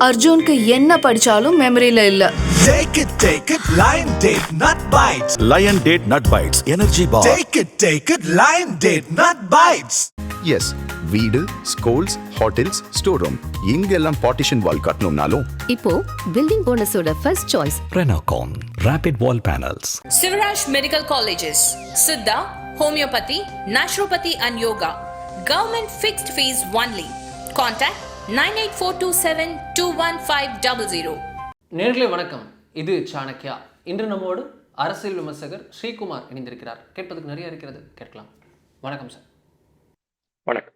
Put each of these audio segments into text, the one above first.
அர்ஜுனுக்கு என்ன படிச்சாலும் மெமரியில இல்ல Take it, take it, Lion Date Nut Bites. Lion Date Nut Bites Energy Bar. Take it, take it, Lion Date Nut Bites. Yes வீடு schools hotels store room எங்கெல்லாம் partition wall கட்டணும்னாலும் இப்போ building ஓனர்ஸோட first choice Renocon Rapid Wall Panels. Sivaraj Medical Colleges, Siddha, Homeopathy, Naturopathy and Yoga. Government fixed fees only. Contact 98427 நேர்களே வணக்கம். இது சாணக்யா. இன்று நம்மோடு அரசியல் விமர்சகர் ஸ்ரீகுமார் இணைந்திருக்கிறார். கேட்பதற்கு நிறைய இருக்கிறது. கேட்கலாம். வணக்கம் சார். வணக்கம்.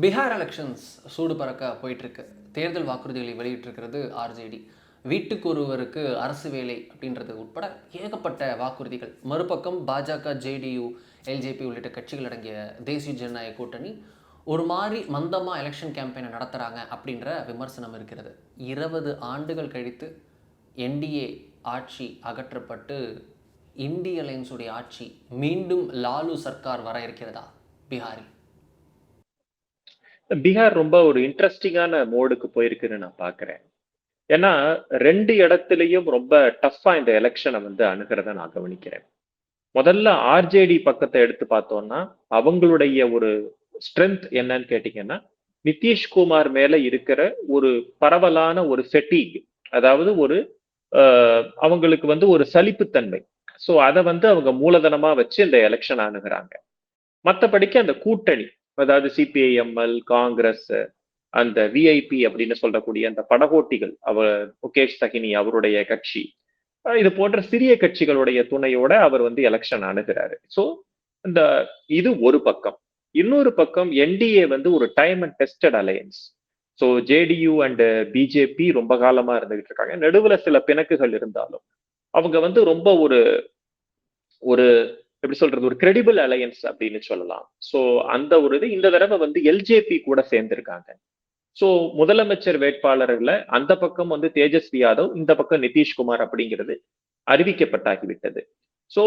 பீகார் எலெக்ஷன்ஸ் சூடு பறக்க போயிட்டு இருக்கு தேர்தல் வாக்குறுதிகளை வெளியிட்டிருக்கிறது ஆர்ஜேடி வீட்டுக்கு ஒருவருக்கு அரசு வேலை அப்படின்றது உட்பட ஏகப்பட்ட வாக்குறுதிகள். மறுபக்கம் பாஜக ஜேடியு எல்ஜேபி உள்ளிட்ட கட்சிகள் அடங்கிய தேசிய ஜனநாயக கூட்டணி ஒரு மாதிரி மந்தமாக எலெக்ஷன் கேம்பெயினை நடத்துகிறாங்க அப்படின்ற விமர்சனம் இருக்கிறது. இருபது ஆண்டுகள் கழித்து என்டிஏ ஆட்சி அகற்றப்பட்டு இந்திய அலையன்ஸுடைய ஆட்சி மீண்டும் லாலு சர்க்கார் வர இருக்கிறதா பீகாரில் பீகார் ரொம்ப ஒரு இன்ட்ரெஸ்டிங்கான மோடுக்கு போயிருக்குன்னு நான் பாக்குறேன் ஏன்னா ரெண்டு இடத்துலயும் ரொம்ப டஃப்பா இந்த எலெக்ஷனை வந்து அணுகிறத நான் கவனிக்கிறேன். முதல்ல ஆர்ஜேடி பக்கத்தை எடுத்து பார்த்தோம்னா அவங்களுடைய ஒரு ஸ்ட்ரென்த் என்னன்னு கேட்டீங்கன்னா நிதிஷ்குமார் மேல இருக்கிற ஒரு பரவலான ஒரு செட்டிங் அதாவது ஒரு ஆஹ், அவங்களுக்கு வந்து ஒரு சலிப்புத்தன்மை. ஸோ அதை வந்து அவங்க மூலதனமா வச்சு இந்த எலெக்ஷன் அணுகிறாங்க. மற்றபடிக்கு அந்த கூட்டணி அதாவது சிபிஐஎம்எல் காங்கிரஸ் அந்த விஐபி அப்படின்னு சொல்லக்கூடிய அந்த படகோட்டிகள் அவர் முகேஷ் சஹினி அவருடைய கட்சி இது போன்ற சிறிய கட்சிகளுடைய துணையோட அவர் வந்து எலெக்ஷன் அணுகிறாரு. ஸோ இந்த இது ஒரு பக்கம். இன்னொரு பக்கம் என்டிஏ வந்து ஒரு time and tested alliance so JDU and BJP ரொம்ப காலமா இருந்துகிட்டு இருக்காங்க. நடுவுல சில பிணக்குகள் இருந்தாலும் அவங்க வந்து ரொம்ப ஒரு ஒரு எப்படி சொல்றது ஒரு கிரெடிபிள் அலையன்ஸ் அப்படின்னு சொல்லலாம். ஸோ அந்த ஒரு இது இந்த தடவை வந்து எல்ஜேபி கூட சேர்ந்திருக்காங்க. ஸோ முதலமைச்சர் வேட்பாளர்ல அந்த பக்கம் வந்து தேஜஸ்வி யாதவ் இந்த பக்கம் நிதிஷ்குமார் அப்படிங்கிறது அறிவிக்கப்பட்டாகிவிட்டது ஸோ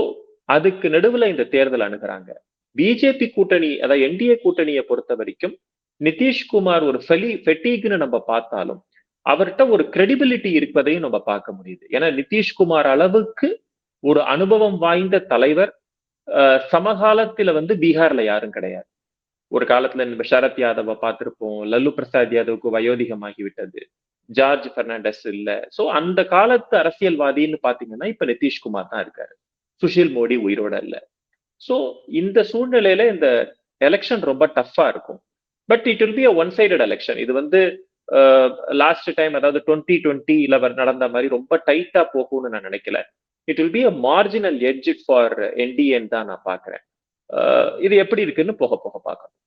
அதுக்கு நடுவுல இந்த தேர்தல் அணுகுறாங்க. பிஜேபி கூட்டணி அதாவது என்டிஏ கூட்டணியை பொறுத்த வரைக்கும் நிதிஷ்குமார் ஒரு ஃபெலி ஃபெட்டிக்னு நம்ம பார்த்தாலும் அவர்கிட்ட ஒரு கிரெடிபிலிட்டி இருப்பதையும் நம்ம பார்க்க முடியுது. ஏன்னா நிதிஷ்குமார் அளவுக்கு ஒரு அனுபவம் வாய்ந்த தலைவர் அஹ், சமகாலத்துல வந்து பீகார்ல யாரும் கிடையாது. ஒரு காலத்துல நம்ம சரத் யாதவை பார்த்திருப்போம் லல்லு பிரசாத் யாதவுக்கு வயோதிகமாகி விட்டது ஜார்ஜ் பெர்னாண்டஸ் இல்ல. சோ அந்த காலத்து அரசியல்வாதின்னு பாத்தீங்கன்னா இப்ப நிதிஷ்குமார் தான் இருக்காரு. சுஷில் மோடி உயிரோட இல்ல. சோ இந்த சூழ்நிலையில இந்த எலெக்ஷன் ரொம்ப டஃப்பா இருக்கும். But it will be a one sided election இது வந்து uh, லாஸ்ட் டைம் அதாவது டுவெண்ட்டி டுவெண்ட்டில நடந்த மாதிரி ரொம்ப டைட்டா போகும்னு நான் நினைக்கல. It will be a marginal edge for என்டிஏன்னு தான் நான் பாக்குறேன் uh, இது எப்படி இருக்குன்னு போக போக பார்க்கணும்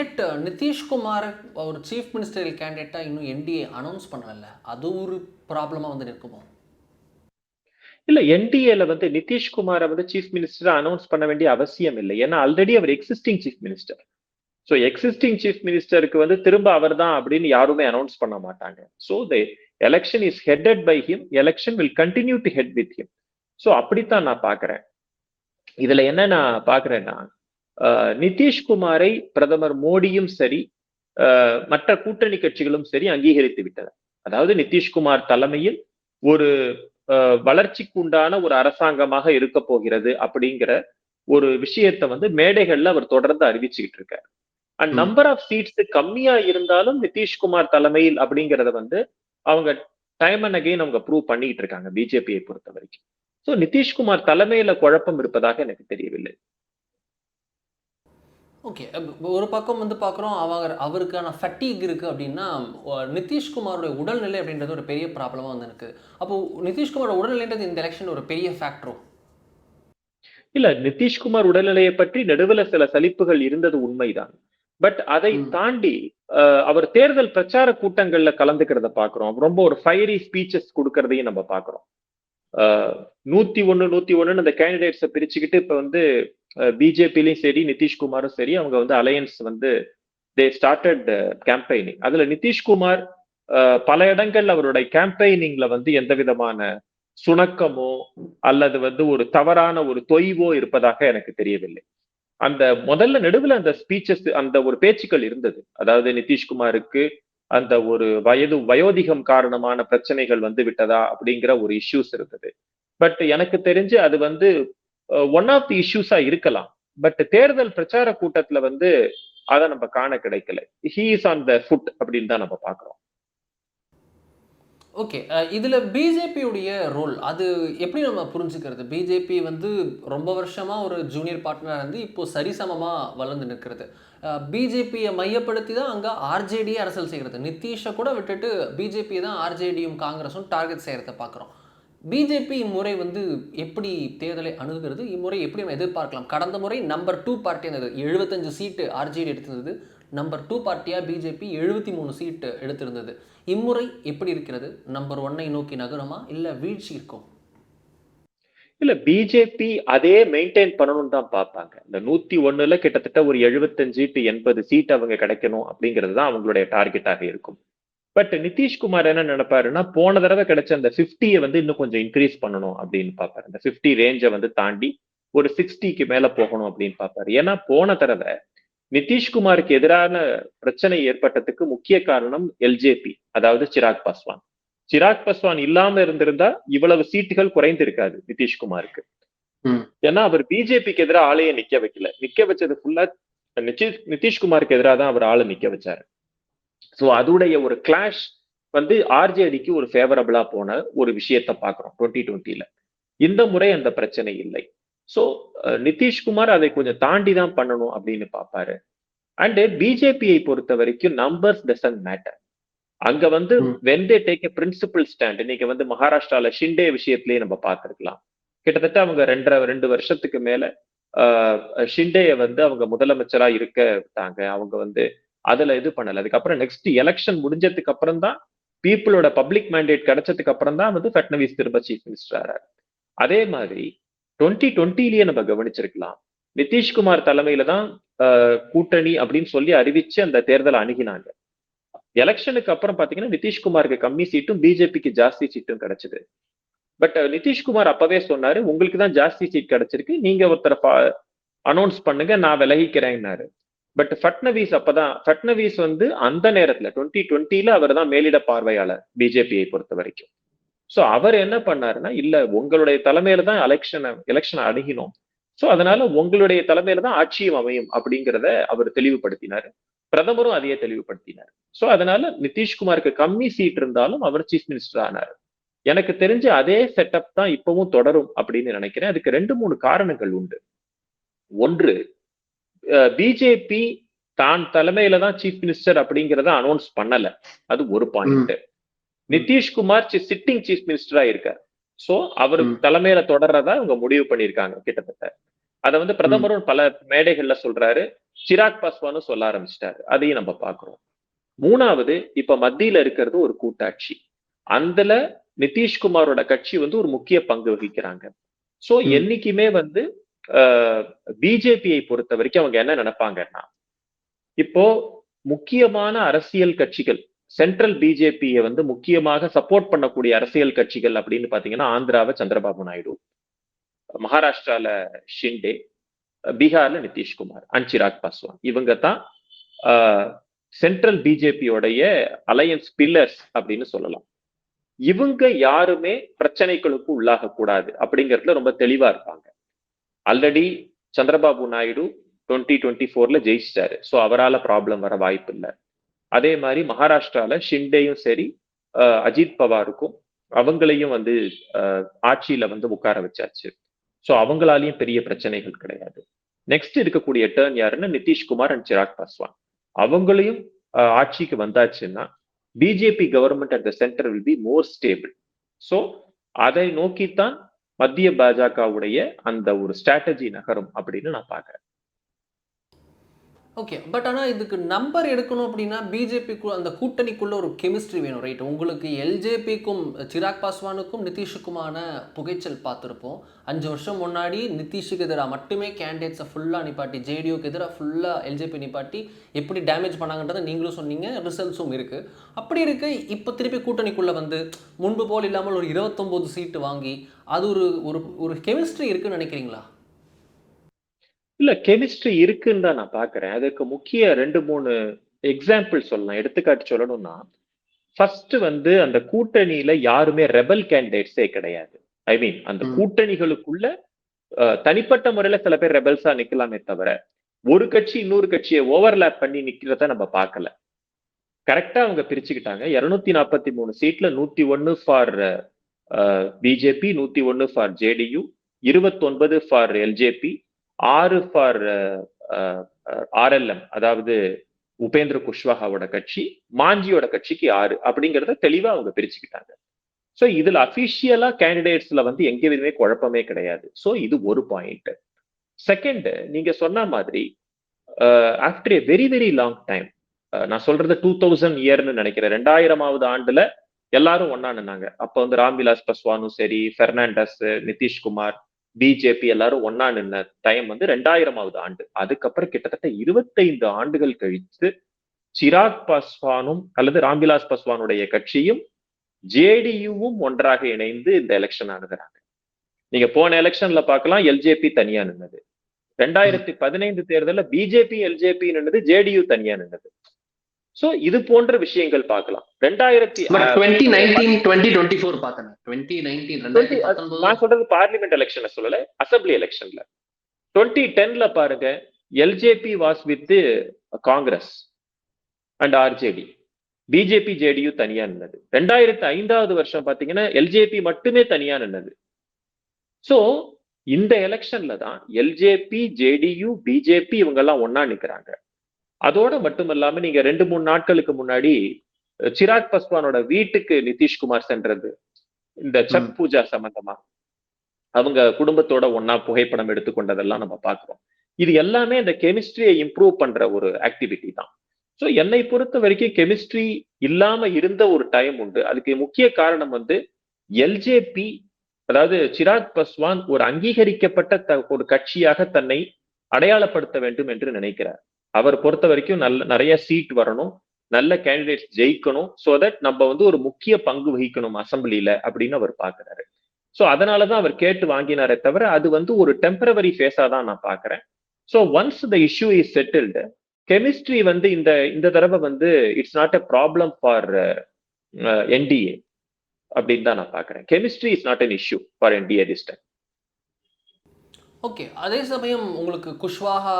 எட் நிதிஷ்குமார் ஒரு சீஃப் மினிஸ்டரியல் கேண்டிடேட்டாக இன்னும் என்டிஏ அனௌன்ஸ் பண்ணல. அது ஒரு ப்ராப்ளமாக வந்து நிற்குமோ? இல்ல என்டிஏல வந்து நிதிஷ்குமாரை வந்து சீஃப் மினிஸ்டர் அனௌன்ஸ் பண்ண வேண்டிய அவசியம் இல்லை. ஏன்னா ஆல்ரெடி அவர் existing chief minister so existing chief மினிஸ்டருக்கு வந்து திரும்ப அவர் தான் அப்படின்னு யாருமே அனௌன்ஸ் பண்ண மாட்டாங்க. So the election is headed by him election will continue to head with him so அப்படித்தான் நான் பாக்குறேன் இதுல என்ன நான் பாக்குறேன்னா நிதிஷ்குமாரை பிரதமர் மோடியும் சரி ஆஹ், மற்ற கூட்டணி கட்சிகளும் சரி அங்கீகரித்து விட்டனர். அதாவது நிதிஷ்குமார் தலைமையில் ஒரு வளர்ச்சிக்கு உண்டான ஒரு அரசாங்கமாக இருக்க போகிறது அப்படிங்கிற ஒரு விஷயத்தை வந்து மேடைகள்ல அவர் தொடர்ந்து அறிவிச்சுக்கிட்டு இருக்காரு. அண்ட். நம்பர் ஆஃப் சீட்ஸ் கம்மியா இருந்தாலும் நிதிஷ்குமார் தலைமையில் அப்படிங்கறத வந்து அவங்க டைம் அண்ட் அகைன் அவங்க ப்ரூவ் பண்ணிட்டு இருக்காங்க. பிஜேபியை பொறுத்த வரைக்கும் ஸோ நிதிஷ்குமார் தலைமையில குழப்பம் இருப்பதாக எனக்கு தெரியவில்லை. ஓகே ஒரு பக்கம் வந்து பார்க்குறோம் அவர் அவருக்கான ஃபட்டிக் இருக்குது அப்படின்னா நிதிஷ்குமாரோட உடல்நிலை அப்படின்றது ஒரு பெரிய ப்ராப்ளமாக வந்து இருக்குது அப்போ நிதிஷ்குமாரோட உடல்நிலைன்றது இந்த எலெக்ஷன் ஒரு பெரிய ஃபேக்டரோ இல்ல நிதிஷ்குமார் உடல்நிலையை பற்றி நடுவுல சில சலிப்புகள் இருந்தது உண்மைதான். பட் அதை. தாண்டி அவர் தேர்தல் பிரச்சார கூட்டங்கள்ல கலந்துக்கிறத பாக்குறோம் ரொம்ப ஒரு ஃபயரி ஸ்பீச்சஸ் கொடுக்கறதையும் நம்ம பாக்குறோம் நூத்தி ஒண்ணு நூத்தி ஒண்ணுன்னு அந்த கேண்டிடேட்ஸை பிரிச்சுக்கிட்டு இப்ப வந்து பிஜேபிலையும் சரி நிதிஷ்குமாரும் சரி அவங்க வந்து அலையன்ஸ் வந்து தே ஸ்டார்டட் கேம்பெயினிங் அதுல நிதிஷ்குமார் பல இடங்கள்ல அவருடைய கேம்பெயினிங்ல வந்து எந்த விதமான சுணக்கமோ அல்லது வந்து ஒரு தவறான ஒரு தொய்வோ இருப்பதாக எனக்கு தெரியவில்லை. அந்த முதல்ல நடுவுல அந்த ஸ்பீச்சஸ் அந்த ஒரு பேச்சுக்கள் இருந்தது. அதாவது நிதிஷ்குமாருக்கு அந்த ஒரு வயது வயோதிகம் காரணமான பிரச்சனைகள் வந்து விட்டதா அப்படிங்கிற ஒரு இஷ்யூஸ் இருந்தது. பட் எனக்கு தெரிஞ்சு அது வந்து ஒன் ஆஃப் தி இஷ்யூஸா இருக்கலாம். பட் தேர்தல் பிரச்சார கூட்டத்துல வந்து அதை நம்ம காண கிடைக்கல. He is on the foot அப்படின்னு தான் நம்ம பாக்குறோம் ஓகே இதில் பிஜேபியுடைய ரோல் அது எப்படி நம்ம புரிஞ்சுக்கிறது? பிஜேபி வந்து ரொம்ப வருஷமாக ஒரு ஜூனியர் பார்ட்னராக இருந்து இப்போ சரிசமமாக வளர்ந்து நிற்கிறது. பிஜேபியை மையப்படுத்தி தான் அங்கே ஆர்ஜேடியே அரசியல் செய்கிறது. நிதிஷை கூட விட்டுட்டு பிஜேபி தான் ஆர்ஜேடியும் காங்கிரஸும் டார்கெட் செய்கிறத பார்க்குறோம். பிஜேபி இம்முறை வந்து எப்படி தேர்தலை அணுகுகிறது? இம்முறை எப்படி நம்ம எதிர்பார்க்கலாம்? கடந்த முறை நம்பர் டூ பார்ட்டி இருந்தது எழுபத்தஞ்சு சீட்டு ஆர்ஜேடி எடுத்திருந்தது. நம்பர் டூ பார்ட்டியாக பிஜேபி எழுபத்தி மூணு சீட்டு எடுத்திருந்தது. இம்முறை எப்படி இருக்கிறது? நம்பர் ஒன்னை நோக்கி நகருமா? இல்லை வீழ்ச்சி இருக்கும் இல்ல பிஜேபி அதே மெயின்டைன் பண்ணணும்னு தான் பார்ப்பாங்க. இந்த நூத்தி ஒண்ணுல கிட்டத்தட்ட ஒரு எழுபத்தஞ்சு டு எண்பது சீட் அவங்க கிடைக்கணும் அப்படிங்கிறது தான் அவங்களுடைய டார்கெட்டாக இருக்கும். பட் நிதிஷ்குமார் என்ன நினைப்பாருன்னா போன தடவை கிடைச்ச அந்த 50 வந்து இன்னும் கொஞ்சம் இன்க்ரீஸ் பண்ணணும் அப்படின்னு பார்ப்பாரு. அந்த 50 ரேஞ்சை வந்து தாண்டி ஒரு சிக்ஸ்டிக்கு மேல போகணும் அப்படின்னு பார்ப்பாரு. ஏன்னா போன தடவை நிதிஷ்குமாருக்கு எதிரான பிரச்சனை ஏற்பட்டதுக்கு முக்கிய காரணம் எல்ஜேபி அதாவது சிராக் பாஸ்வான். சிராக் பாஸ்வான் இல்லாம இருந்திருந்தா இவ்வளவு சீட்டுகள் குறைந்திருக்காது நிதிஷ்குமாருக்கு. ஏன்னா அவர் பிஜேபிக்கு எதிராக ஆளையே நிக்க வைக்கல. நிக்க வச்சது ஃபுல்லா நிதிஷ் நிதிஷ்குமாருக்கு எதிராக தான் அவர் ஆளை நிக்க வச்சாரு. சோ அதுடைய ஒரு கிளாஷ் வந்து ஆர்ஜேடிக்கு ஒரு ஃபேவரபிளா போன ஒரு விஷயத்த பாக்குறோம் டுவெண்ட்டி டுவெண்ட்டில இந்த முறை அந்த பிரச்சனை இல்லை. சோ நிதிஷ்குமார் அதை கொஞ்சம் தாண்டி தான் பண்ணணும் அப்படின்னு பார்ப்பாரு. அண்ட் பிஜேபியை பொறுத்த வரைக்கும் நம்பர்ஸ் டசன்ட் மேட்டர் அங்க வந்து. When they take a principal stand இன்னைக்கு வந்து மகாராஷ்டிரால ஷிண்டே விஷயத்திலேயே நம்ம பார்த்திருக்கலாம். கிட்டத்தட்ட அவங்க ரெண்டரை ரெண்டு வருஷத்துக்கு மேல ஷிண்டேய வந்து அவங்க முதலமைச்சரா இருக்க விட்டாங்க. அவங்க வந்து அதுல இது பண்ணல. அதுக்கப்புறம் நெக்ஸ்ட் எலெக்ஷன் முடிஞ்சதுக்கு அப்புறம் தான் பீப்புளோட பப்ளிக் மேண்டேட் கிடைச்சதுக்கு அப்புறம் தான் வந்து ஃபட்னவிஸ் திரும்ப சீஃப் மினிஸ்டர் அதே மாதிரி டுவெண்ட்டி டுவெண்ட்டிலேயே நம்ம கவனிச்சிருக்கலாம். நிதிஷ்குமார் தலைமையில தான் ஆஹ், கூட்டணி அப்படின்னு சொல்லி அறிவிச்சு அந்த தேர்தலை அணுகினாங்க. எலெக்ஷனுக்கு அப்புறம் பாத்தீங்கன்னா நிதிஷ்குமாருக்கு கம்மி சீட்டும் பிஜேபிக்கு ஜாஸ்தி சீட்டும் கிடைச்சது. பட் நிதிஷ்குமார் அப்பவே சொன்னாரு உங்களுக்கு தான் ஜாஸ்தி சீட் கிடைச்சிருக்கு. நீங்க ஒருத்தரை அனௌன்ஸ் பண்ணுங்க நான் விலகிக்கிறேன்னாரு. பட் ஃபட்னவீஸ் அப்பதான் ஃபட்னவீஸ் வந்து அந்த நேரத்துல டுவெண்ட்டி டுவெண்ட்டில அவர் தான் மேலிட பார்வையாளர் பிஜேபியை பொறுத்த வரைக்கும். சோ அவர் என்ன பண்ணாருன்னா இல்ல உங்களுடைய தலைமையில தான் எலெக்ஷனை எலெக்ஷன் அணுகினோம். சோ அதனால உங்களுடைய தலைமையில தான் ஆட்சியும் அமையும் அப்படிங்கிறத அவர் தெளிவுபடுத்தினாரு. பிரதமரும் அதையே தெளிவுபடுத்தினார். சோ அதனால நிதிஷ்குமாருக்கு கம்மி சீட் இருந்தாலும் அவர் சீஃப் மினிஸ்டர் ஆனார். எனக்கு தெரிஞ்சு அதே செட்டப் தான் இப்பவும் தொடரும் அப்படின்னு நினைக்கிறேன். அதுக்கு ரெண்டு மூணு காரணங்கள் உண்டு. ஒன்று பிஜேபி தான் தலைமையில தான் சீஃப் மினிஸ்டர் அப்படிங்கிறத அனௌன்ஸ் பண்ணல. அது ஒரு பாயிண்ட் நிதிஷ்குமார் சிட்டிங் சீஃப் மினிஸ்டரா இருக்கார். சோ அவர். தலைமையில தொடர்றதா அவங்க முடிவு பண்ணியிருக்காங்க கிட்டத்தட்ட. அதை வந்து பிரதமரும் பல மேடைகள்ல சொல்றாரு. சிராக் பாஸ்வானும் சொல்ல ஆரம்பிச்சிட்டாரு. அதையும் நம்ம பாக்குறோம் மூணாவது இப்ப மத்தியில இருக்கிறது ஒரு கூட்டாட்சி. அதுல நிதிஷ்குமாரோட கட்சி வந்து ஒரு முக்கிய பங்கு வகிக்கிறாங்க. சோ. என்னைக்குமே வந்து பிஜேபியை பொறுத்த வரைக்கும் அவங்க என்ன நினைப்பாங்கன்னா இப்போ முக்கியமான அரசியல் கட்சிகள் சென்ட்ரல் பிஜேபியை வந்து முக்கியமாக சப்போர்ட் பண்ணக்கூடிய அரசியல் கட்சிகள் அப்படின்னு பாத்தீங்கன்னா ஆந்திராவை சந்திரபாபு நாயுடு மகாராஷ்டிரால ஷிண்டே பீகார்ல நிதிஷ்குமார் அண்ட் சிராக் பாஸ்வான். இவங்க தான் சென்ட்ரல் பிஜேபியோடைய அலையன்ஸ் பில்லர்ஸ் அப்படின்னு சொல்லலாம். இவங்க யாருமே பிரச்சனைகளுக்கு உள்ளாக கூடாது அப்படிங்கிறதுல ரொம்ப தெளிவா இருப்பாங்க. Already Chandrababu Naidu twenty twenty ஃபோர்ல ஜெயிச்சிட்டாரு. ஸோ அவரால் ப்ராப்ளம் வர வாய்ப்பு இல்லை அதே மாதிரி மகாராஷ்டிரால ஷிண்டேயும் சரி அஜித் பவாருக்கும் அவங்களையும் வந்து ஆட்சியில வந்து உட்கார வச்சாச்சு. ஸோ அவங்களாலையும் பெரிய பிரச்சனைகள் கிடையாது. நெக்ஸ்ட் இருக்கக்கூடிய டேர்ன் யாருன்னா நிதிஷ்குமார் அண்ட் சிராக் பாஸ்வான் அவங்களையும் அஹ், ஆட்சிக்கு வந்தாச்சுன்னா BJP government at the centre will be more stable so அதை நோக்கித்தான் மத்திய பாஜகவுடைய அந்த ஒரு ஸ்ட்ராட்டஜி நகரும் அப்படின்னு நான் பாக்குறேன் ஓகே பட் ஆனால் இதுக்கு நம்பர் எடுக்கணும் அப்படின்னா பிஜேபிக்கு அந்த கூட்டணிக்குள்ளே ஒரு கெமிஸ்ட்ரி வேணும் ரைட் உங்களுக்கு எல்ஜேபிக்கும் சிராக் பாஸ்வானுக்கும் நிதிஷுக்குமான புகைச்சல் பார்த்துருப்போம். அஞ்சு வருஷம் முன்னாடி நிதிஷுக்கு எதிராக மட்டுமே கேண்டிடேட்ஸை ஃபுல்லாக நிப்பாட்டி ஜேடியூக்கு எதிராக ஃபுல்லாக எல்ஜேபி நிப்பாட்டி எப்படி டேமேஜ் பண்ணாங்கன்றதை நீங்களும் சொன்னீங்க ரிசல்ட்ஸும் இருக்குது அப்படி இருக்கு இப்போ திருப்பி கூட்டணிக்குள்ளே வந்து முன்பு போல் இல்லாமல் ஒரு இருபத்தொம்போது சீட்டு வாங்கி அது ஒரு ஒரு ஒரு கெமிஸ்ட்ரி இருக்குன்னு நினைக்கிறீங்களா? இல்ல கெமிஸ்ட்ரி இருக்குன்னு தான் நான் பாக்குறேன் அதுக்கு முக்கிய ரெண்டு மூணு எக்ஸாம்பிள் சொல்லலாம். எடுத்துக்காட்டு சொல்லணும்னா ஃபர்ஸ்ட் வந்து அந்த கூட்டணியில யாருமே ரெபல் கேண்டிடேட்ஸே கிடையாது. ஐ மீன் அந்த. கூட்டணிகளுக்குள்ள தனிப்பட்ட முறையில சில பேர் ரெபல்ஸா நிக்கலாமே தவிர ஒரு கட்சி இன்னொரு கட்சியை ஓவர்லேப் பண்ணி நிக்கிறத நம்ம பார்க்கல. கரெக்டா அவங்க பிரிச்சுக்கிட்டாங்க. இருநூத்தி நாற்பத்தி மூணு சீட்ல நூத்தி ஒன்னு ஃபார் பிஜேபி நூத்தி ஒன்னு ஃபார் ஜேடியு இருபத்தொன்பது ஃபார் எல்ஜேபி ஆறு ஃபார் ஆர்எல்எம் அதாவது உபேந்திர குஷ்வாகாவோட கட்சி மாஞ்சியோட கட்சிக்கு ஆறு அப்படிங்கறத தெளிவா அவங்க பிரிச்சுக்கிட்டாங்க. சோ இதுல அபிஷியலா கேண்டிடேட்ஸ்ல வந்து எங்க விதமே குழப்பமே கிடையாது. சோ இது ஒரு பாயிண்ட் செகண்ட் நீங்க சொன்ன மாதிரி after a very very long time நான் சொல்றது டூ தௌசண்ட் இயர்னு நினைக்கிறேன். ரெண்டாயிரமாவது ஆண்டுல எல்லாரும் ஒன்னா நின்னாங்க அப்ப வந்து ராம்விலாஸ் பஸ்வானும் சரி பெர்னாண்டஸ் நிதிஷ்குமார் பிஜேபி எல்லாரும் ஒன்னா நின்ன டைம் வந்து ரெண்டாயிரமாவது ஆண்டு. அதுக்கப்புறம் கிட்டத்தட்ட இருபத்தைந்து ஆண்டுகள் கழித்து சிராக் பாஸ்வானும் அல்லது ராம்விலாஸ் பஸ்வானுடைய கட்சியும் ஜேடியுவும் ஒன்றாக இணைந்து இந்த எலெக்ஷன் அணுகிறாங்க நீங்க போன எலெக்ஷன்ல பார்க்கலாம் எல்ஜேபி தனியா நின்னது. ரெண்டாயிரத்தி பதினைந்து தேர்தல்ல பிஜேபி எல்ஜேபி நின்னது ஜேடியு தனியா நின்னது. சோ இது போன்ற விஷயங்கள் பார்க்கலாம். ரெண்டாயிரத்தி நான். சொல்றது பார்லிமெண்ட் எலெக்ஷனை சொல்லல அசம்பிளி எலெக்ஷன்ல டுவெண்ட்டி டென்ல பாருங்க LJP was with Congress and RJD BJP JDU தனியா நின்னது. ரெண்டாயிரத்தி ஐந்தாவது வருஷம் பாத்தீங்கன்னா எல்ஜேபி மட்டுமே தனியா நின்னது. சோ இந்த எலெக்ஷன்ல தான் எல்ஜேபி ஜேடியு பிஜேபி இவங்க எல்லாம் ஒன்னா நிக்கிறாங்க. அதோட மட்டும் இல்லாம நீங்க ரெண்டு மூணு நாட்களுக்கு முன்னாடி சிராக் பஸ்வானோட வீட்டுக்கு நிதிஷ்குமார் சென்றது. இந்த சத் பூஜா சம்பந்தமா. அவங்க குடும்பத்தோட ஒன்னா புகைப்படம் எடுத்துக்கொண்டதெல்லாம் நம்ம பார்க்கிறோம். இது எல்லாமே இந்த கெமிஸ்ட்ரியை இம்ப்ரூவ் பண்ற ஒரு ஆக்டிவிட்டி தான். ஸோ என்னை பொறுத்த வரைக்கும் கெமிஸ்ட்ரி இல்லாம இருந்த ஒரு டைம் உண்டு. அதுக்கு முக்கிய காரணம் வந்து எல்ஜேபி அதாவது சிராக் பஸ்வான் ஒரு அங்கீகரிக்கப்பட்ட ஒரு கட்சியாக தன்னை அடையாளப்படுத்த வேண்டும் என்று நினைக்கிறார். அவர் பொறுத்த வரைக்கும் நல்ல நிறைய சீட் வரணும். நல்ல கேண்டிடேட்ஸ் ஜெயிக்கணும். சோ தட் நம்ம வந்து ஒரு முக்கிய பங்கு வகிக்கணும் அசம்பிளியில அப்படின்னு அவர் பாக்குறாரு. சோ அதனாலதான் அவர் கேட்டு வாங்கினாரே தவிர அது வந்து ஒரு டெம்பரவரி ஃபேஸா தான் நான் பாக்குறேன். So once the issue is settled chemistry வந்து இந்த இந்த தடவை வந்து it's not a problem for NDA அப்படின்னு தான் நான் பாக்குறேன். Chemistry is not an issue for NDA this time okay அதே சமயம் உங்களுக்கு குஷ்வாஹா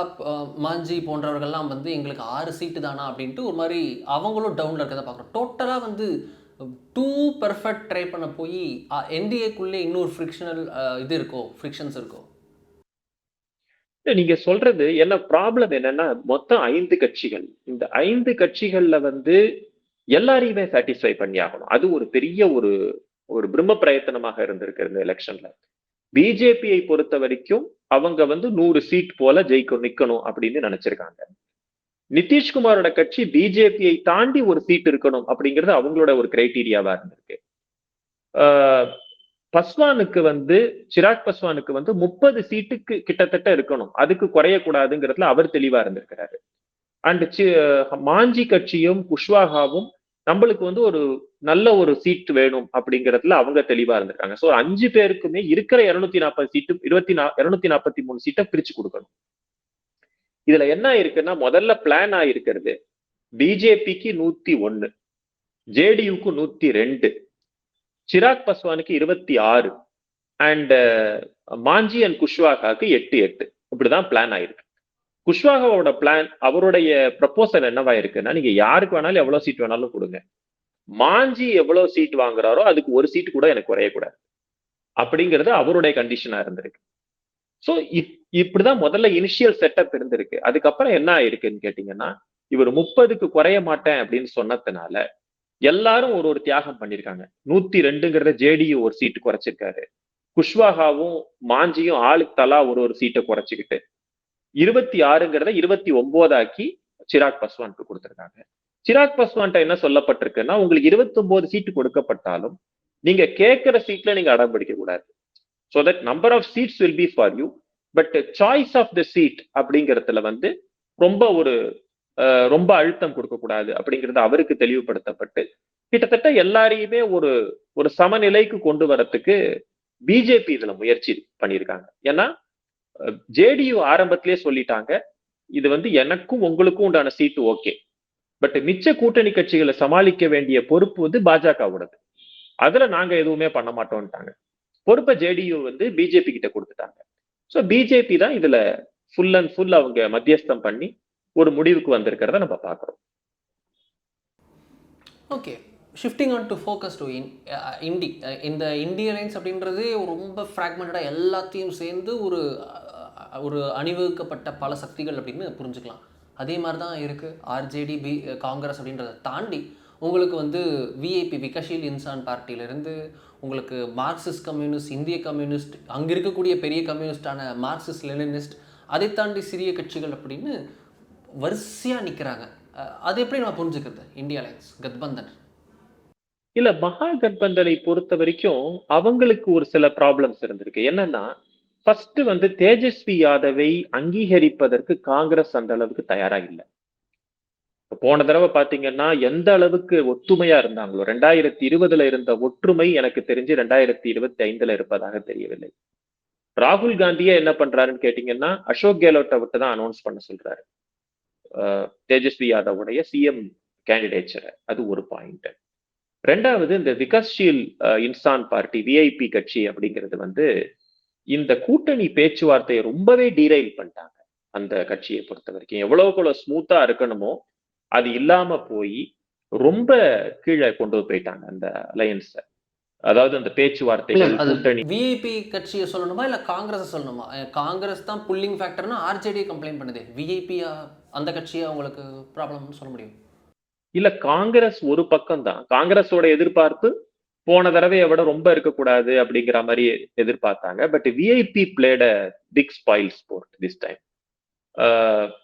மாஞ்சி போன்றவர்கள்லாம் வந்து எங்களுக்கு ஆறு சீட்டு தானா அப்படின்ட்டு ஒரு மாதிரி அவங்களும் டவுனில் இருக்கிறத பார்க்குறோம். டோட்டலாக வந்து டூ பெர்ஃபெக்ட் ட்ரை பண்ண போய் என்டிஏக்குள்ளே இன்னொரு ஃப்ரிக்ஷனல் இது இருக்கோ ஃப்ரிக்ஷன்ஸ் இருக்கோ? நீங்க சொல்றது என்ன ப்ராப்ளம் என்னன்னா மொத்தம் ஐந்து கட்சிகள். இந்த ஐந்து கட்சிகள்ல வந்து எல்லாரையுமே சாட்டிஸ்ஃபை பண்ணி ஆகணும் அது ஒரு பெரிய ஒரு ஒரு பிரம்ம பிரயத்தனமாக இருந்திருக்கு இந்த எலெக்ஷன்ல பிஜேபியை பொறுத்த வரைக்கும் அவங்க வந்து நூறு சீட் போல ஜெயிக்க நிக்கணும் அப்படின்னு நினைச்சிருக்காங்க. நிதிஷ்குமாரோட கட்சி பிஜேபியை தாண்டி ஒரு சீட் இருக்கணும் அப்படிங்கிறது அவங்களோட ஒரு கிரைட்டீரியாவா இருந்திருக்கு. ஆஹ் பஸ்வானுக்கு வந்து சிராக் பஸ்வானுக்கு வந்து முப்பது சீட்டுக்கு கிட்டத்தட்ட இருக்கணும். அதுக்கு குறையக்கூடாதுங்கிறதுல அவர் தெளிவா இருந்திருக்கிறாரு. அண்ட் மாஞ்சி கட்சியும் குஷ்வாகாவும் நம்மளுக்கு வந்து ஒரு நல்ல ஒரு சீட் வேணும் அப்படிங்கிறதுல அவங்க தெளிவா இருந்திருக்காங்க. ஸோ அஞ்சு பேருக்குமே இருக்கிற இருநூத்தி நாற்பது சீட்டு இருபத்தி நா இருநூத்தி நாற்பத்தி மூணு சீட்டை பிரிச்சு கொடுக்கணும். இதுல என்ன ஆயிருக்குன்னா முதல்ல பிளான் ஆயிருக்கிறது பிஜேபிக்கு நூத்தி ஒன்னு ஜேடியுக்கு நூத்தி ரெண்டு சிராக் பஸ்வானுக்கு இருபத்தி ஆறு அண்ட் மாஞ்சி அண்ட் குஷ்வாகாக்கு எட்டு எட்டு. இப்படிதான் பிளான் ஆயிருக்கு. குஷ்வாகாவோட பிளான் அவருடைய ப்ரப்போசல் என்னவா இருக்குன்னா நீங்க யாருக்கு வேணாலும் எவ்வளவு சீட் வேணாலும் கொடுங்க. மாஞ்சி எவ்வளவு சீட் வாங்குறாரோ அதுக்கு ஒரு சீட் கூட எனக்கு குறையக்கூடாது அப்படிங்கிறது அவருடைய கண்டிஷனா இருந்திருக்கு. ஸோ இப்படிதான் முதல்ல இனிஷியல் செட்டப் இருந்திருக்கு. அதுக்கப்புறம் என்ன ஆயிருக்குன்னு கேட்டீங்கன்னா இவர் முப்பதுக்கு குறைய மாட்டேன் அப்படின்னு சொன்னதுனால எல்லாரும் ஒரு ஒரு தியாகம் பண்ணிருக்காங்க நூத்தி ரெண்டுங்கிறத ஜேடியு ஒரு சீட்டு குறைச்சிருக்காரு. குஷ்வாகாவும் மாஞ்சியும் ஆளுக்கு தலா ஒரு ஒரு சீட்டை குறைச்சிக்கிட்டு இருபத்தி ஆறுங்கிறத இருபத்தி ஒன்பதாக்கி சிராக் பஸ்வானுக்கு கொடுத்திருக்காங்க. சிராக் பஸ்வான்ட்ட என்ன சொல்லப்பட்டிருக்குன்னா உங்களுக்கு இருபத்தி ஒன்பது சீட்டு கொடுக்கப்பட்டாலும் நீங்க கேட்கிற சீட்ல நீங்க அடம் பிடிக்க கூடாது. So that number of seats will be for you but choice of the seat அப்படிங்கிறதுல வந்து ரொம்ப ஒரு ரொம்ப அழுத்தம் கொடுக்கக்கூடாது அப்படிங்கிறது அவருக்கு தெளிவுபடுத்தப்பட்டு கிட்டத்தட்ட எல்லாரையுமே ஒரு ஒரு சமநிலைக்கு கொண்டு வரத்துக்கு பிஜேபி இதுல முயற்சி பண்ணியிருக்காங்க. ஏன்னா ஜேடியு ஆரம்பத்திலே சொல்லிட்டாங்க இது வந்து எனக்கும் உங்களுக்கும் உண்டான சீட்டு ஓகே. பட் மிச்ச கூட்டணி கட்சிகளை சமாளிக்க வேண்டிய பொறுப்பு வந்து பாஜகவோடது அதுல நாங்க எதுவுமே பண்ண மாட்டோம்ட்டாங்க. பொறுப்பை ஜேடியு வந்து பிஜேபி கிட்ட கொடுத்துட்டாங்க. ஸோ பிஜேபி தான் இதுல ஃபுல் அண்ட் ஃபுல் அவங்க மத்தியஸ்தம் பண்ணி ஒரு முடிவுக்கு வந்திருக்கிறத நம்ம பார்க்குறோம். Okay shifting on to focus to in INDI இந்த இண்டி அலைன்ஸ் அப்படின்றது ரொம்ப ஃப்ராக்மெண்டடாக எல்லாத்தையும் சேர்ந்து ஒரு uh, ஒரு அணிவகுக்கப்பட்ட பல சக்திகள் அப்படின்னு புரிஞ்சுக்கலாம். அதே மாதிரி தான் இருக்குது ஆர்ஜேடி பி காங்கிரஸ் uh, அப்படின்றத தாண்டி உங்களுக்கு வந்து விஐபி விகஷீல் இன்சான் பார்ட்டியிலேருந்து உங்களுக்கு மார்க்சிஸ்ட் கம்யூனிஸ்ட் இந்திய கம்யூனிஸ்ட் அங்கே இருக்கக்கூடிய பெரிய கம்யூனிஸ்டான மார்க்சிஸ்ட் லெனினிஸ்ட் அதை தாண்டி சிறிய கட்சிகள் அப்படின்னு வரிசையாக நிற்கிறாங்க அது எப்படி நான் புரிஞ்சுக்கிறது? இந்தியா அலைன்ஸ் கத்பந்தன் இல்ல மகா கட்பந்தனை பொறுத்த வரைக்கும் அவங்களுக்கு ஒரு சில ப்ராப்ளம்ஸ் இருந்திருக்கு. என்னன்னா ஃபர்ஸ்ட் வந்து தேஜஸ்வி யாதவை அங்கீகரிப்பதற்கு காங்கிரஸ் அந்த அளவுக்கு தயாரா இல்லை. போன தடவை பாத்தீங்கன்னா எந்த அளவுக்கு ஒத்துமையா இருந்தாங்களோ ரெண்டாயிரத்தி இருபதுல இருந்த ஒற்றுமை எனக்கு தெரிஞ்சு ரெண்டாயிரத்தி இருபத்தி ஐந்துல இருப்பதாக தெரியவில்லை. ராகுல் காந்தியே என்ன பண்றாருன்னு கேட்டீங்கன்னா அசோக் கெலோட்டை விட்டு தான் அனௌன்ஸ் பண்ண சொல்றாரு. தேஜஸ்வி யாதவுடைய சிஎம் கேண்டிடேச்சரை அது ஒரு பாயிண்ட் ரெண்டாவது இந்த விகாஸ்ஷீல் இன்சான் பார்ட்டி விஐபி கட்சி அப்படிங்கிறது வந்து இந்த கூட்டணி பேச்சுவார்த்தையை ரொம்பவே டீரைல் பண்ணிட்டாங்க அந்த கட்சியை பொறுத்த வரைக்கும். எவ்வளவுக்கு எவ்வளவு ஸ்மூத்தா இருக்கணுமோ அது இல்லாம போய் ரொம்ப கீழே கொண்டு போயிட்டாங்க அந்த அலையன்ஸ அதாவது அந்த கூட்டணி. விஐபி கட்சியை சொல்லணுமா இல்லை காங்கிரஸை சொல்லணுமா? காங்கிரஸ் தான் புல்லிங் ஃபேக்டர்னா ஆர்ஜேடி கம்ப்ளைண்ட் பண்ணுது. விஐபி அந்த கட்சியை அவங்களுக்கு ப்ராப்ளம்னு சொல்ல முடியும்? இல்ல காங்கிரஸ் ஒரு பக்கம் தான் காங்கிரஸோட எதிர்பார்ப்பு போன தடவையை விட ரொம்ப இருக்கக்கூடாது அப்படிங்கிற மாதிரி எதிர்பார்த்தாங்க. But VIP played big spoilsport this time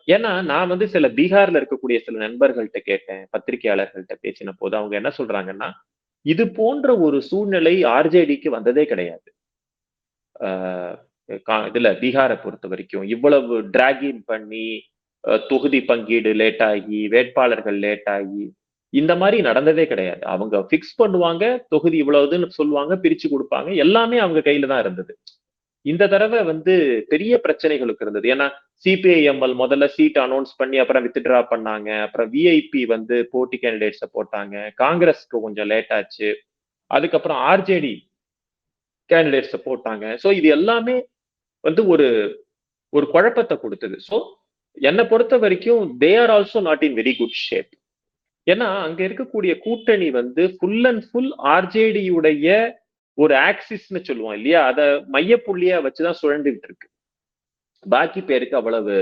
ஏன்னா நான் வந்து சில பீகார்ல இருக்கக்கூடிய சில நண்பர்கள்ட்ட கேட்டேன் பத்திரிகையாளர்கள்ட்ட பேசின போது அவங்க என்ன சொல்றாங்கன்னா இது போன்ற ஒரு சூழ்நிலை ஆர்ஜேடிக்கு வந்ததே கிடையாது. ஆஹ் கா- இதுல பீகாரை பொறுத்த வரைக்கும் இவ்வளவு டிராகிங் பண்ணி தொகுதி பங்கீடு லேட் ஆகி வேட்பாளர்கள் லேட் ஆகி இந்த மாதிரி நடந்ததே கிடையாது. அவங்க பிக்ஸ் பண்ணுவாங்க தொகுதி இவ்வளவுதுன்னு சொல்லுவாங்க பிரிச்சு கொடுப்பாங்க. எல்லாமே அவங்க கையில தான் இருந்தது. இந்த தடவை வந்து பெரிய பிரச்சனைகளுக்கு இருந்தது. ஏன்னா சிபிஐஎம்எல் முதல்ல சீட் அனௌன்ஸ் பண்ணி அப்புறம் வித்ட்ரா பண்ணாங்க. அப்புறம் விஐபி வந்து போட்டி கேண்டிடேட்ஸை போட்டாங்க. காங்கிரஸ்க்கு கொஞ்சம் லேட் ஆச்சு. அதுக்கப்புறம் ஆர்ஜேடி கேண்டிடேட்ஸை போட்டாங்க. ஸோ இது எல்லாமே வந்து ஒரு ஒரு குழப்பத்தை கொடுத்தது. ஸோ என்னை பொறுத்த வரைக்கும் they are also not in very good shape ஏன்னா அங்க இருக்கக்கூடிய கூட்டணி வந்து ஃபுல் அண்ட் ஃபுல் ஆர்ஜேடியுடைய ஒரு ஆக்சிஸ்னு சொல்லுவோம் இல்லையா? அத மையப்புள்ளியா வச்சுதான் சுழண்டுகிட்டு இருக்கு. பாக்கி பேருக்கு அவ்வளவு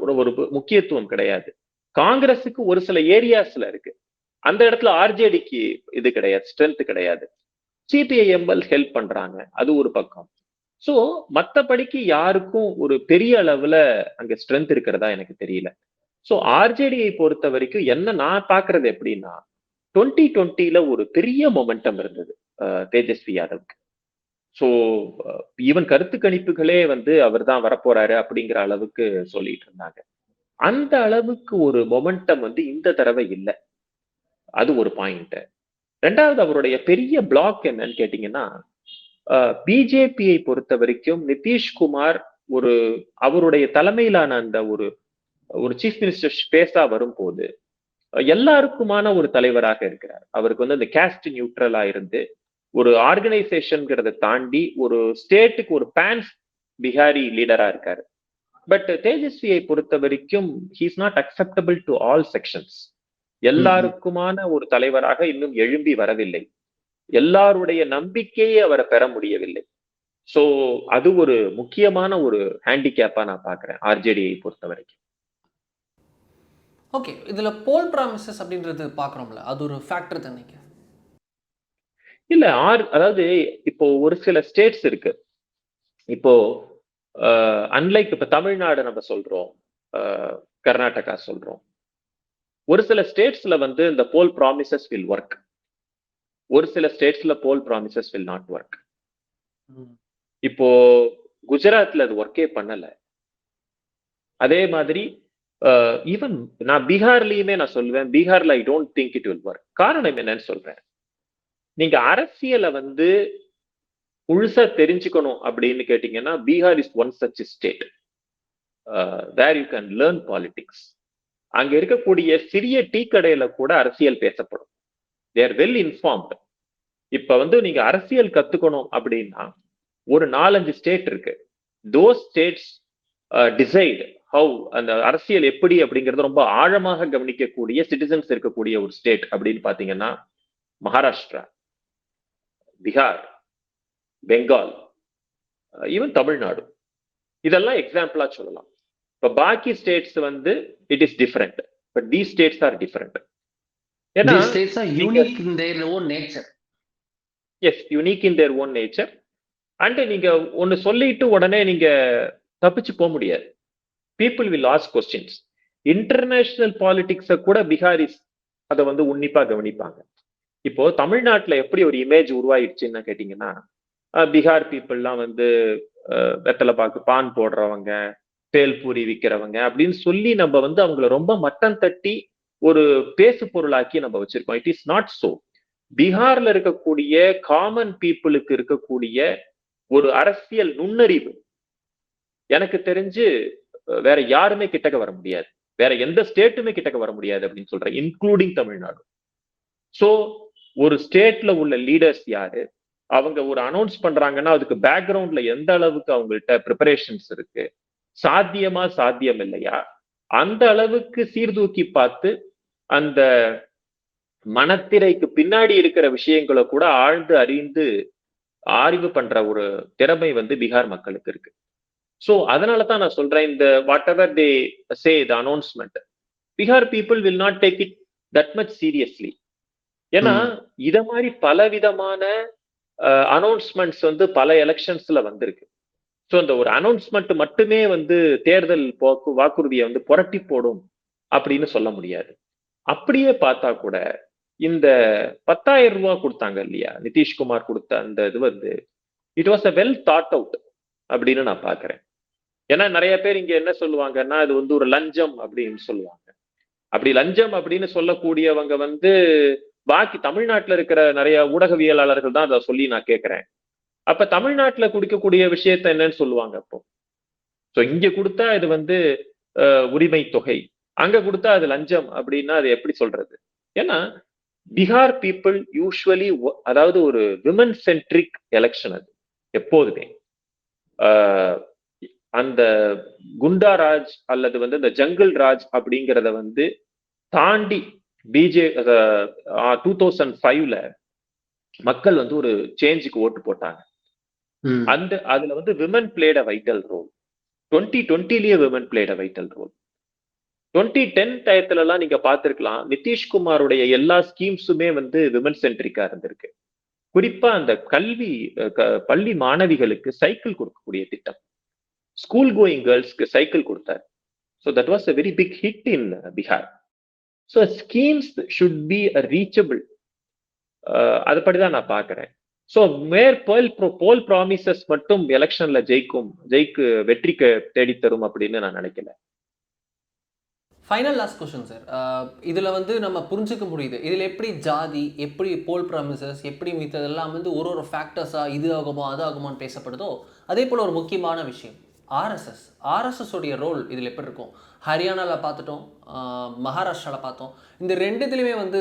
ஒரு முக்கியத்துவம் கிடையாது. காங்கிரஸுக்கு ஒரு சில ஏரியாஸ்ல இருக்கு. அந்த இடத்துல ஆர்ஜேடிக்கு இது கிடையாது ஸ்ட்ரென்த் கிடையாது. சிபிஐ எம்எல் ஹெல்ப் பண்றாங்க அது ஒரு பக்கம். சோ மத்தபடிக்கு யாருக்கும் ஒரு பெரிய அளவுல அங்க ஸ்ட்ரென்த் இருக்கிறதா எனக்கு தெரியல. சோ ஆர்ஜேடியை பொறுத்த வரைக்கும் என்ன நான் பாக்குறது எப்படின்னா டுவெண்ட்டி டுவெண்ட்டில ஒரு பெரிய மொமெண்டம் இருந்தது தேஜஸ்வி யாதவுக்கு. ஸோ ஈவன் கருத்து கணிப்புகளே வந்து அவர் தான் வரப்போறாரு அப்படிங்கிற அளவுக்கு சொல்லிட்டு இருந்தாங்க. அந்த அளவுக்கு ஒரு மொமெண்டம் வந்து இந்த தடவை இல்லை. அது ஒரு பாயிண்ட் ரெண்டாவது அவருடைய பெரிய பிளாக் என்னன்னு கேட்டீங்கன்னா பிஜேபியை பொறுத்த வரைக்கும் நிதிஷ்குமார் ஒரு அவருடைய தலைமையிலான அந்த ஒரு ஒரு சீஃப் மினிஸ்டர் ஸ்பேஸா வரும்போது எல்லாருக்குமான ஒரு தலைவராக இருக்கிறார். அவருக்கு வந்து அந்த கேஸ்ட் நியூட்ரலா இருந்து ஒரு ஆர்கனைசேஷன்ங்கிறத தாண்டி ஒரு ஸ்டேட்டுக்கு ஒரு பேன் பிஹாரி லீடரா இருக்காரு. பட் தேஜஸ்வியை பொறுத்த வரைக்கும் he's not acceptable to all sections எல்லாருக்குமான ஒரு தலைவராக இன்னும் எழும்பி வரவில்லை. எல்லாருடைய நம்பிக்கையை அவரை பெற முடியவில்லை. சோ அது ஒரு முக்கியமான ஒரு ஹேண்டிகேப்பா நான் பாக்குறேன் ஆர்ஜேடியை பொறுத்த வரைக்கும். ஓகே இதில் போல் ப்ராமிசஸ் அப்படின்றது பார்க்குறோம்ல அது ஒரு ஃபேக்டர் தானே இல்ல ஆர் அதாவது இப்போ ஒரு சில ஸ்டேட்ஸ் இருக்கு. இப்போ அன்லைக் இப்ப தமிழ்நாடு நம்ம சொல்றோம் கர்நாடகா சொல்றோம். ஒரு சில ஸ்டேட்ஸ்ல வந்து இந்த போல் ப்ராமிசஸ் வில் ஒர்க் ஒரு சில ஸ்டேட்ஸ்ல poll promises will not work இப்போ குஜராத்ல அது ஒர்க்கே பண்ணல. அதே மாதிரி ஈவன் நான் பீகார்லயுமே நான் சொல்லுவேன் பீகார்ல I don't think it will work காரணம் என்னன்னு சொல்றேன். நீங்க அரசியலை வந்து முழுசா தெரிஞ்சுக்கணும் அப்படின்னு கேட்டீங்கன்னா Bihar is one such state where you can learn politics அங்க இருக்கக்கூடிய சிறிய டீ கடையில கூட அரசியல் பேசப்படும். தேர் வெல் இன்ஃபார்ம்டு இப்ப வந்து நீங்க அரசியல் கத்துக்கணும் அப்படின்னா ஒரு நாலஞ்சு ஸ்டேட் இருக்கு. தோஸ் ஸ்டேட்ஸ் டிசைட் ஹவு அந்த அரசியல் எப்படி அப்படிங்கறது ரொம்ப ஆழமாக கவனிக்கக்கூடிய சிட்டிசன்ஸ் இருக்கக்கூடிய ஒரு ஸ்டேட் அப்படின்னு பாத்தீங்கன்னா மகாராஷ்டிரா பீகார் பெங்கால் uh, ஈவன் தமிழ்நாடு. இதெல்லாம் எக்ஸாம்பிளா சொல்லலாம். இப்ப பாக்கி ஸ்டேட்ஸ் வந்து it is different but the states are different ஏன்னா in their own nature. As unique in their own nature and நீங்க ஒன்னு சொல்லிட்டு உடனே நீங்க தப்பிச்சு போக முடியாது. People will ask questions international பாலிடிக்ஸை கூட பிகாரிஸ் அதை வந்து உன்னிப்பா கவனிப்பாங்க. இப்போ தமிழ்நாட்டுல எப்படி ஒரு இமேஜ் உருவாயிடுச்சுன்னு கேட்டீங்கன்னா பீகார் பீப்புள்லாம் வந்து வெத்தலை பாக்கு பான் போடுறவங்க பேல்பூரி விற்கிறவங்க அப்படின்னு சொல்லி நம்ம வந்து அவங்கள ரொம்ப மட்டம் தட்டி ஒரு பேசு பொருளாக்கி நம்ம வச்சிருக்கோம். இட் இஸ் நாட் சோ பீகார்ல இருக்கக்கூடிய காமன் பீப்புளுக்கு இருக்கக்கூடிய ஒரு அரசியல் நுண்ணறிவு எனக்கு தெரிஞ்சு வேற யாருமே கிட்டக்க வர முடியாது. வேற எந்த ஸ்டேட்டுமே கிட்டக்க வர முடியாது அப்படின்னு சொல்றேன் இன்க்ளூடிங் தமிழ்நாடு. சோ ஒரு ஸ்டேட்ல உள்ள லீடர்ஸ் யாரு? அவங்க ஒரு அனௌன்ஸ் பண்றாங்கன்னா அதுக்கு பேக்ரவுண்ட்ல எந்த அளவுக்கு அவங்கள்ட்ட ப்ரிப்பரேஷன்ஸ் இருக்கு? சாத்தியமா சாத்தியம் இல்லையா? அந்த அளவுக்கு சீர்தூக்கி பார்த்து அந்த மனத்திரைக்கு பின்னாடி இருக்கிற விஷயங்களை கூட ஆழ்ந்து அறிந்து ஆய்வு பண்ற ஒரு திறமை வந்து பீகார் மக்களுக்கு இருக்கு. சோ அதனால தான் நான் சொல்றேன் இந்த whatever they say the announcement Bihar people will not take it that much seriously ஏன்னா இத மாதிரி பல விதமான அனௌன்ஸ்மெண்ட்ஸ் வந்து பல எலெக்ஷன்ஸ்ல வந்திருக்கு. ஸோ இந்த ஒரு அனௌன்ஸ்மெண்ட் மட்டுமே வந்து தேர்தல் போக்கு வாக்குறுதியை வந்து புரட்டி போடும் அப்படின்னு சொல்ல முடியாது. அப்படியே பார்த்தா கூட இந்த பத்தாயிரம் ரூபாய் கொடுத்தாங்க இல்லையா? நிதிஷ்குமார் கொடுத்த அந்த இது வந்து it was a well thought out அப்படின்னு நான் பாக்குறேன் ஏன்னா நிறைய பேர் இங்க என்ன சொல்லுவாங்கன்னா அது வந்து ஒரு லஞ்சம் அப்படின்னு சொல்லுவாங்க. அப்படி லஞ்சம் அப்படின்னு சொல்லக்கூடியவங்க வந்து பாக்கி தமிழ்நாட்டுல இருக்கிற நிறைய ஊடகவியலாளர்கள் தான் அதை சொல்லி நான் கேட்கிறேன். அப்ப தமிழ்நாட்டுல குடிக்கக்கூடிய விஷயத்த என்னன்னு சொல்லுவாங்க அப்போ. சோ இங்க கொடுத்தா இது வந்து உரிமை தொகை அங்க கொடுத்தா அது லஞ்சம் அப்படின்னா அது எப்படி சொல்றது? ஏன்னா பீகார் பீப்புள் யூஸ்வலி அதாவது ஒரு விமன் சென்ட்ரிக் எலெக்ஷன் அது எப்போதுமே. அந்த குண்டா ராஜ் அல்லது வந்து இந்த ஜங்கிள் ராஜ் அப்படிங்கிறத வந்து தாண்டி பிஜே டூ தௌசண்ட் ஃபைவ்ல மக்கள் வந்து ஒரு சேஞ்சுக்கு ஓட்டு போட்டாங்க. அந்த அதுல வந்து women played a vital role twenty டுவெண்ட்டிலேயே women played a vital role twenty ten டயத்துல எல்லாம் நீங்க பார்த்திருக்கலாம் நிதிஷ்குமாருடைய எல்லா ஸ்கீம்ஸுமே வந்து விமன் சென்ட்ரிக்கா இருந்திருக்கு. குறிப்பா அந்த கல்வி பள்ளி மாணவிகளுக்கு சைக்கிள் கொடுக்கக்கூடிய திட்டம். ஸ்கூல் கோயிங் கேர்ள்ஸ்க்கு சைக்கிள் கொடுத்தார். So that was a very big hit in Bihar so schemes should be a reachable அதுபடிதான் நான் பார்க்குறேன். ஸோ மேர் போல் போல் ப்ராமிசஸ் மட்டும் எலெக்ஷன்ல ஜெயிக்கும் ஜெயிக்கு வெற்றிக்கு தேடித்தரும் அப்படின்னு நான் நினைக்கல. ஃபைனல் லாஸ்ட் கொஷின் சார் இதில் வந்து நம்ம புரிஞ்சுக்க முடியுது. இதில் எப்படி ஜாதி எப்படி போல் ப்ராமிசஸ் எப்படி மித்ததெல்லாம் வந்து ஒரு ஒரு ஃபேக்டர்ஸாக இது ஆகுமோ அது ஆகுமான்னு பேசப்படுதோ அதே போல் ஒரு முக்கியமான விஷயம். ஆர்எஸ்எஸ் ஆர்எஸ்எஸ் உடைய ரோல் இதில் எப்படி இருக்கும்? ஹரியானாவில் பார்த்துட்டோம் மகாராஷ்டிராவில் பார்த்தோம். இந்த ரெண்டுத்துலேயுமே வந்து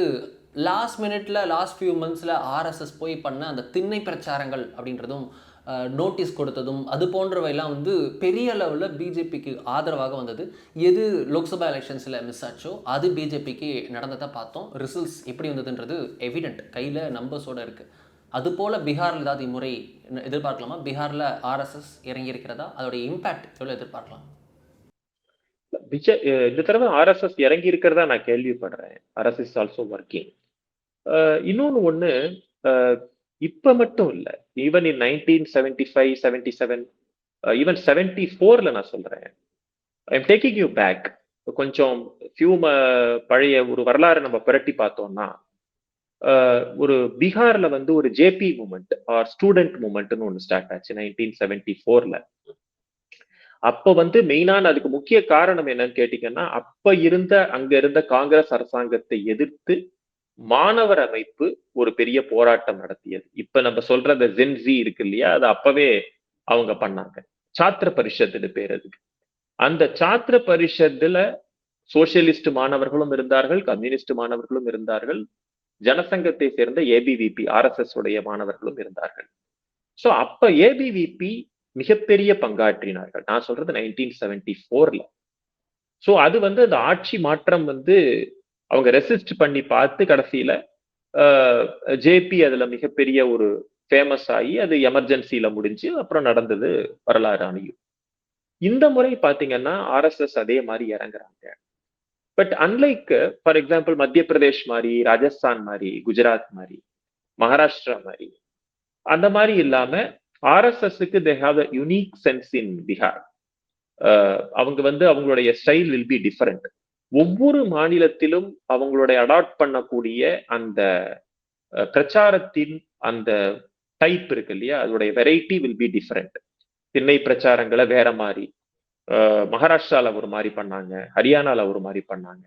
லாஸ்ட் மினிட்ல லாஸ்ட் ஃபியூ மந்த்ஸில் ஆர்எஸ்எஸ் போய் பண்ண அந்த திண்ணை பிரச்சாரங்கள் அப்படின்றதும் நோட்டீஸ் கொடுத்ததும் அது போன்றவையெல்லாம் வந்து பெரிய லெவலில் பிஜேபிக்கு ஆதரவாக வந்தது. எது லோக்சபா எலெக்ஷன்ஸில் மிஸ் ஆச்சோ அது பிஜேபிக்கு நடந்ததை பார்த்தோம். ரிசல்ட்ஸ் எப்படி வந்ததுன்றது எவிடென்ட் கையில் நம்பர்ஸோட இருக்குது அதுபோல் பீகாரில் ஏதாவது இம்முறை எதிர்பார்க்கலாமா? பீகாரில் ஆர்எஸ்எஸ் இறங்கி இருக்கிறதா அதோடைய இம்பேக்ட் எவ்வளோ எதிர்பார்க்கலாம்? இந்த தடவை ஆர்எஸ்எஸ் இறங்கி இருக்கிறதா நான் கேள்விப்படுறேன். ஆர்எஸ்எஸ் ஆல்சோ ஒர்க்கிங் இன்னொன்று ஒன்று இப்ப மட்டும் இல்ல even in nineteen seventy five seventy seven even seventy ஃபோர்ல நான் சொல்றேன். I am taking you back கொஞ்சம் ஃபியூ பழைய ஒரு வரலாறு நம்ம புரட்டி பார்த்தோம்னா uh, ஒரு பீகார்ல வந்து ஒரு ஜேபி மூமெண்ட் ஆர் ஸ்டூடெண்ட் மூமெண்ட்னு ஒன்று ஸ்டார்ட் ஆச்சு நைன்டீன் செவன்டி ஃபோர்ல அப்ப வந்து மெயினான அதுக்கு முக்கிய காரணம் என்னன்னு கேட்டீங்கன்னா அப்ப இருந்த அங்க இருந்த காங்கிரஸ் அரசாங்கத்தை எதிர்த்து மாணவர் அமைப்பு ஒரு பெரிய போராட்டம் நடத்தியது. இப்ப நம்ம சொல்ற அந்த ஜென்சி இருக்கு இல்லையா? அது அப்பவே அவங்க பண்ணாங்க. சாத்திர பரிஷத்துன்னு பேர் அதுக்கு. அந்த சாத்திர பரிஷத்துல சோசியலிஸ்ட் மாணவர்களும் இருந்தார்கள் கம்யூனிஸ்ட் மாணவர்களும் இருந்தார்கள் ஜனசங்கத்தை சேர்ந்த ஏபிவிபி ஆர்எஸ்எஸ் உடைய மாணவர்களும் இருந்தார்கள். சோ அப்ப ஏபிவிபி மிகப்பெரிய பங்காற்றினார்கள். நான் சொல்றது நைன்டீன் செவன்டி ஃபோர்ல சோ அது வந்து அந்த ஆட்சி மாற்றம் வந்து அவங்க ரெசிஸ்ட் பண்ணி பார்த்து கடைசியில ஜேபி அதுல மிகப்பெரிய ஒரு ஃபேமஸ் ஆகி அது எமர்ஜென்சில முடிஞ்சு அப்புறம் நடந்தது வரலாறு அணியும் இந்த முறை பாத்தீங்கன்னா ஆர்எஸ்எஸ் அதே மாதிரி இறங்குறாங்க. பட் அன்லைக் ஃபார் எக்ஸாம்பிள் மத்திய பிரதேஷ் மாதிரி ராஜஸ்தான் மாதிரி குஜராத் மாதிரி மகாராஷ்டிரா மாதிரி அந்த மாதிரி இல்லாம ஆர்எஸ்எஸ்க்கு they have a unique sense in Bihar அவங்க வந்து அவங்களுடைய ஸ்டைல் வில் பி டிஃபரெண்ட் ஒவ்வொரு மாநிலத்திலும் அவங்களுடைய அடாப்ட் பண்ணக்கூடிய அந்த பிரச்சாரத்தின் அந்த டைப் இருக்கு இல்லையா? அதோடைய வெரைட்டி வில் பி டிஃப்ரெண்ட் திண்ணை பிரச்சாரங்களை வேற மாதிரி அஹ், மகாராஷ்டிரால ஒரு மாதிரி பண்ணாங்க ஹரியானால ஒரு மாதிரி பண்ணாங்க.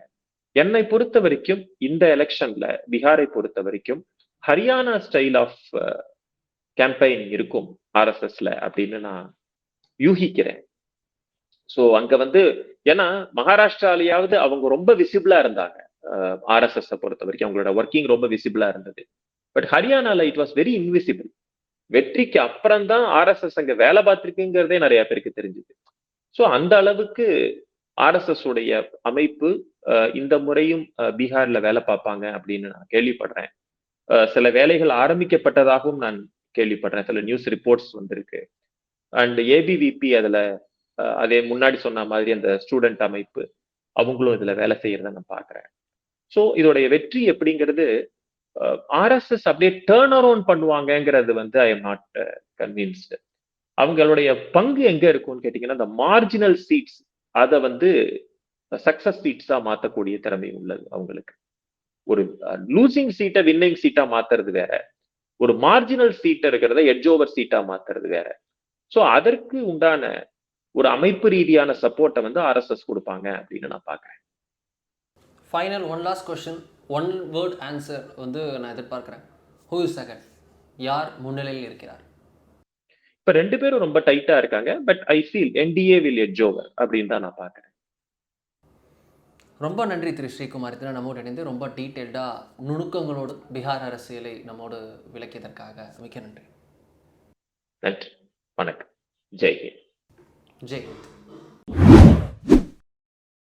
என்னை பொறுத்த வரைக்கும் இந்த எலெக்ஷன்ல பீகாரை பொறுத்த வரைக்கும் ஹரியானா ஸ்டைல் ஆஃப் கேம்பெயின் இருக்கும் ஆர்எஸ்எஸ்ல அப்படின்னு நான் யூகிக்கிறேன். சோ அங்க வந்து ஏன்னா மகாராஷ்டிராலயாவது அவங்க ரொம்ப விசிபிளா இருந்தாங்க. ஆர்எஸ்எஸ் பொறுத்த வரைக்கும் அவங்களோட ஒர்க்கிங் ரொம்ப விசிபிளா இருந்தது. பட் ஹரியானால இட் வாஸ் வெரி இன்விசிபிள் வெற்றிக்கு அப்புறம் தான் ஆர்எஸ்எஸ் அங்க வேலை பார்த்துருக்குங்கிறதே நிறைய பேருக்கு தெரிஞ்சுது. சோ அந்த அளவுக்கு ஆர்எஸ்எஸ் உடைய அமைப்பு அஹ், இந்த முறையும் அஹ், பீகார்ல வேலை பார்ப்பாங்க அப்படின்னு நான் கேள்விப்படுறேன். சில வேலைகள் ஆரம்பிக்கப்பட்டதாகவும் நான் கேள்விப்படுறேன். சில நியூஸ் ரிப்போர்ட்ஸ் வந்திருக்கு. அண்ட் ஏபிவிபி அதுல அதே முன்னாடி சொன்ன மாதிரி அந்த ஸ்டூடெண்ட் அமைப்பு அவங்களும் இதுல வேலை செய்யறத நான் பாக்குறேன் ஸோ இதோடைய வெற்றி எப்படிங்கிறது ஆர்எஸ்எஸ் அப்படியே டேர்ன் அரவுண்ட் பண்ணுவாங்கங்கிறது வந்து ஐ எம் நாட் கன்வின்ஸ்டு அவங்களுடைய பங்கு எங்க இருக்கும்னு கேட்டீங்கன்னா இந்த மார்ஜினல் சீட்ஸ் அதை வந்து சக்சஸ் சீட்ஸா மாத்தக்கூடிய திறமை உள்ளது அவங்களுக்கு. ஒரு லூசிங் சீட்டை வின்னிங் சீட்டா மாத்துறது வேற. ஒரு மார்ஜினல் சீட் இருக்கிறத எட்ஜ் ஓவர் சீட்டா மாத்துறது வேற. ஸோ அதற்கு உண்டான ஒரு அமைப்பு ரீதியான சப்போர்ட்டை வந்து ஆர்எஸ்எஸ் கொடுப்பாங்க அப்படின்னு நான் பாக்குறேன் final one last question one word answer வந்து நான் எதிர்பார்க்குறேன். ஹூ இஸ் செகண்ட் யார் முன்னிலையில் இருக்கிறார்? இப்ப ரெண்டு பேரும் ரொம்ப டைட்டா இருக்காங்க but I feel NDA will edge over அப்படின்னு தான் நான் பாக்குறேன் ரொம்ப நன்றி திரு ஸ்ரீகுமார். இத்தனை நம்மோடு இணைந்து ரொம்ப டீட்டெயில்டாக நுணுக்கங்களோடு பீகார் அரசியலை நம்மோடு விளக்கியதற்காக மிக்க நன்றி. நன்றி. வணக்கம். ஜெய் gente.